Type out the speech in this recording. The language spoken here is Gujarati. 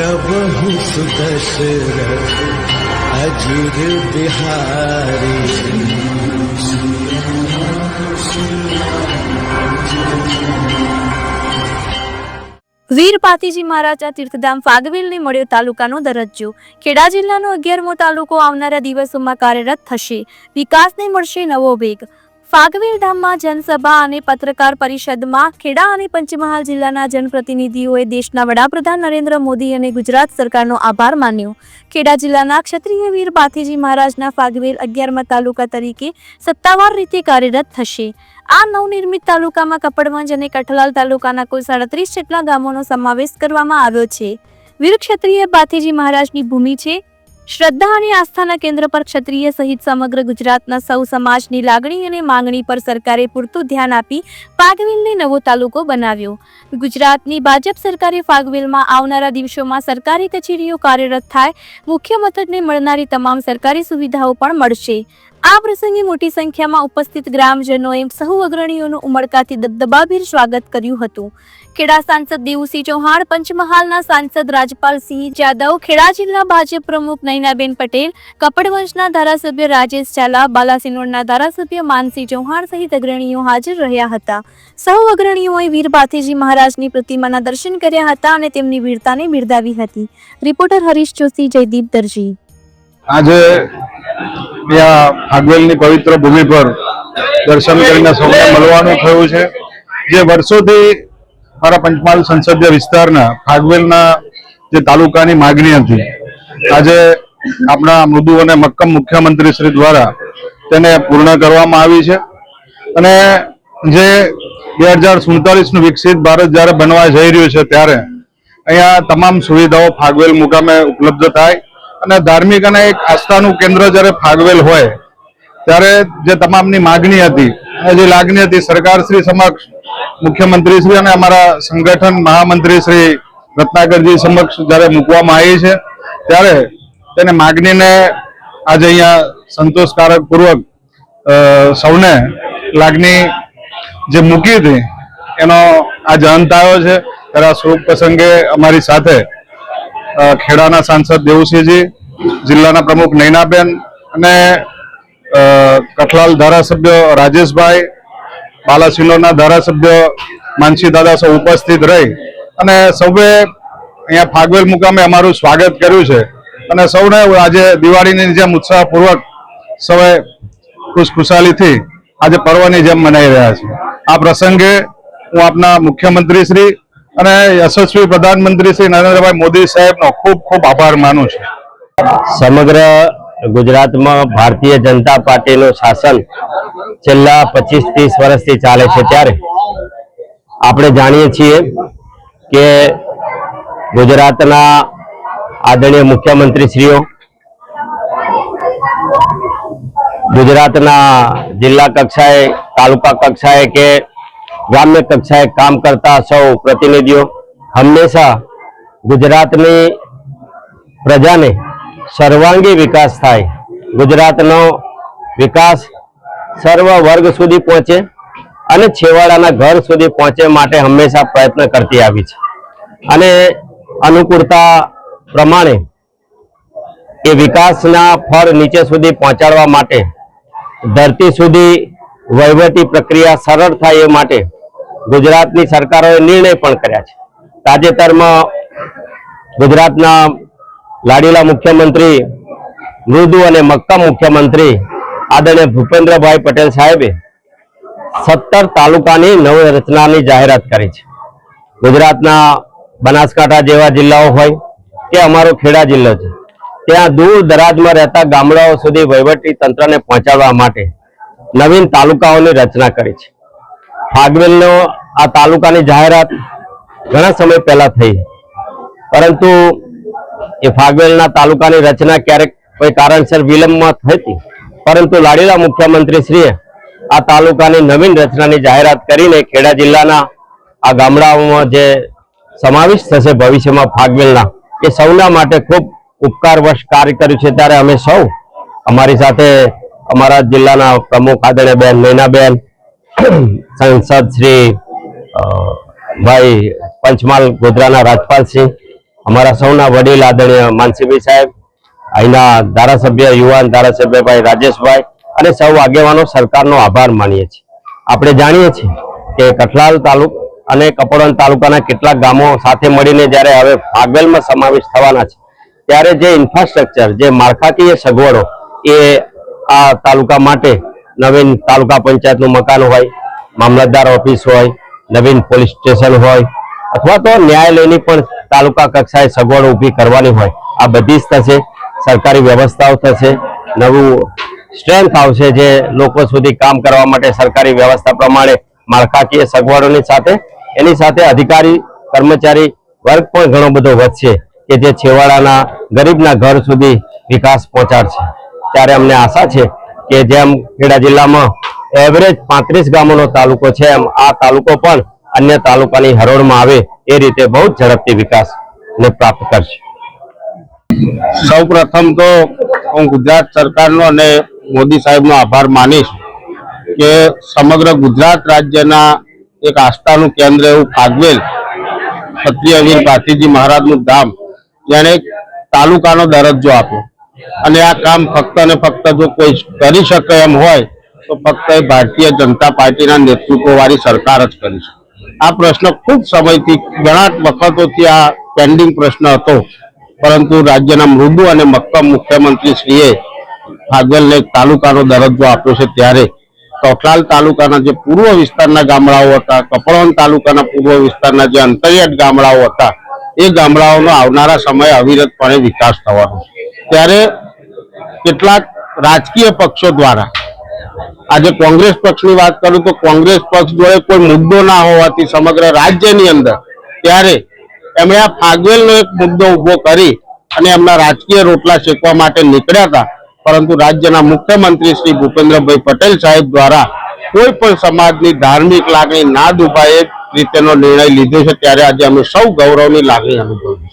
પ્રભુ દશરથ અજુર બિહારી વીર પાતીજી મહારાજા તીર્થધામ ફાગવેલને મળ્યો તાલુકાનો દરજ્જો. ખેડા જિલ્લાનો અગિયારમો તાલુકો આવનારા દિવસોમાં કાર્યરત થશે. વિકાસને મળશે નવો વેગ. ફાગવેલ ધામમાં જનસભા અને પત્રકાર પરિષદમાં ખેડા અને પંચમહાલ જિલ્લાના જનપ્રતિનિધિઓએ દેશના વડાપ્રધાન નરેન્દ્ર મોદી અને ગુજરાત સરકારનો આભાર માન્યો. ખેડા જિલ્લાના ક્ષત્રિય વીર પાથીજી મહારાજના ફાગવેલ અગિયારમા તાલુકા તરીકે સત્તાવાર રીતે કાર્યરત થશે. આ નવનિર્મિત તાલુકામાં કપડવંજ અને કઠલાલ તાલુકાના કુલ સાડત્રીસ જેટલા ગામોનો સમાવેશ કરવામાં આવ્યો છે. વીર ક્ષત્રિય બાથીજી મહારાજની ભૂમિ છે શ્રદ્ધા અને આસ્થાના કેન્દ્ર પર ક્ષત્રિય સહિત સમગ્ર ગુજરાતના સૌ સમાજની લાગણી અને માંગણી પર સરકારે પૂરતું ધ્યાન આપી ફાગવેલને નવો તાલુકો બનાવ્યો. ગુજરાતની ભાજપ સરકારે ફાગવેલમાં આવનારા દિવસોમાં સરકારી કચેરીઓ કાર્યરત થાય, મુખ્ય મથકને મળનારી તમામ સરકારી સુવિધાઓ પણ મળશે. આ પ્રસંગે મોટી સંખ્યામાં ઉપસ્થિત ગ્રામજનોએ સહુ અગ્રણીઓનું ઉમળકાથી દબદબાભેર સ્વાગત કર્યું હતું. ખેડા સાંસદ દેવુસિંહ ચૌહાણ, પંચમહાલના સાંસદ રાજપાલસિંહ જાદવ, ખેડા જિલ્લા ભાજપ પ્રમુખ નૈનાબેન પટેલ કપડવંશના ધારાસભ્ય રાજેશ ઝાલા બાલાસિનોરના ધારાસભ્ય માનસિંહ ચૌહાણ સહિત અગ્રણીઓ હાજર રહ્યા હતા. સૌ અગ્રણીઓએ વીર ભાથીજી મહારાજની પ્રતિમાના દર્શન કર્યા હતા અને તેમની વીરતાને બિરદાવી હતી. રિપોર્ટર હરીશ જોશી, જયદીપ દરજી. આજે ત્યાં ફાગવેલની પવિત્ર ભૂમિ પર દર્શન કરીને સૌને મળવાનું થયું છે. જે વર્ષોથી મારા પંચમહાલ સંસદીય વિસ્તારના ફાગવેલના જે તાલુકાની માગણી હતી. આજે આપણા મૃદુ અને મક્કમ મુખ્યમંત્રી શ્રી દ્વારા તેને પૂર્ણ કરવામાં આવી છે. અને જે બે હજાર સુડતાલીસનું વિકસિત ભારત જ્યારે બનવા જઈ રહ્યું છે ત્યારે અહીંયા તમામ સુવિધાઓ ફાગવેલ મુકામે ઉપલબ્ધ થાય. અને ધાર્મિક અને એક આસ્થાનું કેન્દ્ર જ્યારે ફાગવેલ હોય, ત્યારે જે તમામની માગણી હતી, અને જે લાગણી હતી સરકાર શ્રી સમક્ષ, મુખ્યમંત્રી શ્રી અને અમારા સંગઠન મહામંત્રી શ્રી રત્નાકરજી સમક્ષ જ્યારે મૂકવામાં આવી છે, ત્યારે તેને માગણીને આજે અહીંયા સંતોષકારક પૂર્વક સૌને લાગણી જે મૂકી હતી, એનો આજે અંત આવ્યો છે. ત્યારે આ પ્રસંગે અમારી સાથે ખેડાના સાંસદ દેવુસિંહજી જિલ્લાના પ્રમુખ નૈનાબેન અને કઠલાલ ધારાસભ્ય રાજેશભાઈ બાલાસિનોરના ધારાસભ્ય માનસી દાદા સૌ ઉપસ્થિત રહી અને સૌએ અહીંયા ફાગવેલ મુકામે અમારું સ્વાગત કર્યું છે. અને સૌને આજે દિવાળીની જેમ ઉત્સાહપૂર્વક સૌએ ખુશખુશાલીથી આજે પર્વની જેમ મનાઈ રહ્યા છે આ પ્રસંગે હું આપના મુખ્યમંત્રી શ્રી અને યશસ્વી પ્રધાનમંત્રી શ્રી નરેન્દ્રભાઈ મોદી સાહેબનો ખૂબ ખૂબ આભાર માનું છું. સમગ્ર ગુજરાતમાં ભારતીય જનતા પાર્ટીનું શાસન છેલ્લા પચીસ ત્રીસ વર્ષથી ચાલે છે ત્યારે આપણે જાણીએ છીએ કે ગુજરાતના આદરણીય મુખ્યમંત્રીશ્રીઓ, ગુજરાતના જિલ્લા કક્ષાએ, તાલુકા કક્ષાએ કે ગ્રામ્ય કક્ષાએ કામ કરતા સૌ પ્રતિનિધિઓ, હંમેશા ગુજરાતની પ્રજાને સર્વાંગી વિકાસ થાય. ગુજરાતનો વિકાસ સર્વ વર્ગ સુધી પહોંચે અને છેવાડાના ઘર સુધી પહોંચે માટે હંમેશા પ્રયત્ન કરતી આવી છે. અને અનુકૂળતા પ્રમાણે એ વિકાસના ફળ નીચે સુધી પહોંચાડવા માટે, ધરતી સુધી વહીવટી પ્રક્રિયા સરળ થાય એ માટે ગુજરાતની સરકારોએ નિર્ણય પણ કર્યા છે. તાજેતરમાં ગુજરાતના લાડીલા મુખ્યમંત્રી, મૃદુ અને મક્કા મુખ્યમંત્રી આદરણીય ભૂપેન્દ્રભાઈ પટેલ સાહેબે સત્તર તાલુકાની નવરચનાની જાહેરાત કરી છે. ગુજરાતના બનાસકાંઠા જેવા જિલ્લાઓ હોય કે અમારો ખેડા જિલ્લો છે, ત્યાં દૂર દરાજમાં રહેતા ગામડાઓ સુધી વહીવટી તંત્રને પહોંચાડવા માટે નવીન તાલુકાઓની રચના કરી છે. ફાગવેલનો આ તાલુકાની જાહેરાત ઘણા સમય પહેલા થઈ. પરંતુ એ ફાગવેલના તાલુકાની રચના ક્યારેક કોઈ કારણસર વિલંબમાં થતી. પરંતુ લાડીલા મુખ્યમંત્રી શ્રીએ આ તાલુકાની નવીન રચનાની જાહેરાત કરીને ખેડા જિલ્લાના આ ગામડાઓમાં જે સમાવેશ થશે ભવિષ્યમાં ફાગવેલના એ સૌના માટે ખૂબ ઉપકારવશ કાર્ય કર્યું છે. ત્યારે અમે સૌ અમારી સાથે અમારા જિલ્લાના પ્રમુખ આદરણીય બેન, નૈનાબેન, સંસદ શ્રી ભાઈ પંચમહાલ ગોધરાના રાજપાલસિંહ અમારા સૌના વડીલ આદરણીય માનસીભાઈ સાહેબ, અહીંના ધારાસભ્ય, યુવાન ધારાસભ્યભાઈ રાજેશભાઈ અને સૌ આગેવાનો સરકારનો આભાર માનીએ છીએ. આપણે જાણીએ છીએ કે કઠલાલ તાલુક અને કપડવંજ તાલુકાના કેટલાક ગામો સાથે મળીને જ્યારે હવે ફાગવેલમાં સમાવેશ થવાના છે, ત્યારે જે ઇન્ફ્રાસ્ટ્રક્ચર, જે માળખાકીય સગવડો એ આ તાલુકા માટે નવીન તાલુકા પંચાયતનું મકાન હોય, મામલતદાર ઓફિસ હોય, નવીન પોલીસ સ્ટેશન હોય અથવા તો ન્યાયાલયની પણ તાલુકા કક્ષાએ સગવડો ઊભી કરવાની હોય. આ બધી જ થશે. સરકારી વ્યવસ્થાઓ થશે. નવું સ્ટ્રેન્થ આવશે જે લોકો સુધી કામ કરવા માટે સરકારી વ્યવસ્થા પ્રમાણે માળખાકીય સગવડોની સાથે. એની સાથે અધિકારી, કર્મચારી વર્ગ પણ ઘણો બધો વધશે કે જે છેવાડાના ગરીબના ઘર સુધી વિકાસ પહોંચાડશે. ત્યારે અમને આશા છે કે જેમ ખેડા જિલ્લામાં એવરેજ પાંત્રીસ ગામોનો તાલુકો છે, એમ આ તાલુકો પણ અન્ય તાલુકાની હરોળમાં આવે એ રીતે બહુ ઝડપથી વિકાસ ને પ્રાપ્ત કરશે. સૌ પ્રથમ તો હું ગુજરાત સરકારનો અને મોદી સાહેબનો આભાર માનીશ કે સમગ્ર ગુજરાત રાજ્યના એક આસ્થાનું કેન્દ્ર એવું ફાગવેલ ક્ષત્રિયવીર ભાતીજી મહારાજનું ધામ જેણે તાલુકાનો દરજ્જો આપ્યો. અને આ કામ ફક્ત ને ફક્ત જો કોઈ કરી શકે એમ હોય તો ફક્ત ભારતીય જનતા પાર્ટીના નેતૃત્વ વાળી સરકાર જ કરી શકે. આ પ્રશ્ન ખૂબ સમયથી ઘણા વખતોથી આ પેન્ડિંગ પ્રશ્ન હતો. પરંતુ રાજ્યના મૃદુ અને મક્કમ મુખ્યમંત્રી ફાજલને તાલુકાનો દરજ્જો આપ્યો છે ત્યારે. કોટલાલ તાલુકાના જે પૂર્વ વિસ્તારના ગામડાઓ હતા કપડવન તાલુકાના પૂર્વ વિસ્તારના જે અંતરિયાત ગામડાઓ હતા, એ ગામડાઓનો આવનારા સમયે અવિરતપણે વિકાસ થવાનો ત્યારે કેટલાક રાજકીય પક્ષો દ્વારા આજે કોંગ્રેસ પક્ષની વાત કરું તો કોંગ્રેસ પક્ષ જોડે કોઈ મુદ્દો ના હોવાથી સમગ્ર રાજ્યની અંદર ત્યારે એમણે આ ફાગવેલનો એક મુદ્દો ઊભો કરી અને એમના રાજકીય રોટલા શેકવા માટે નીકળ્યા હતા. પરંતુ રાજ્યના મુખ્યમંત્રી શ્રી ભૂપેન્દ્રભાઈ પટેલ સાહેબ દ્વારા કોઈ પણ સમાજની ધાર્મિક લાગણી ના દુભાય રીતેનો નિર્ણય લીધો છે, ત્યારે આજે અમે સૌ ગૌરવની લાગણી અનુભવીએ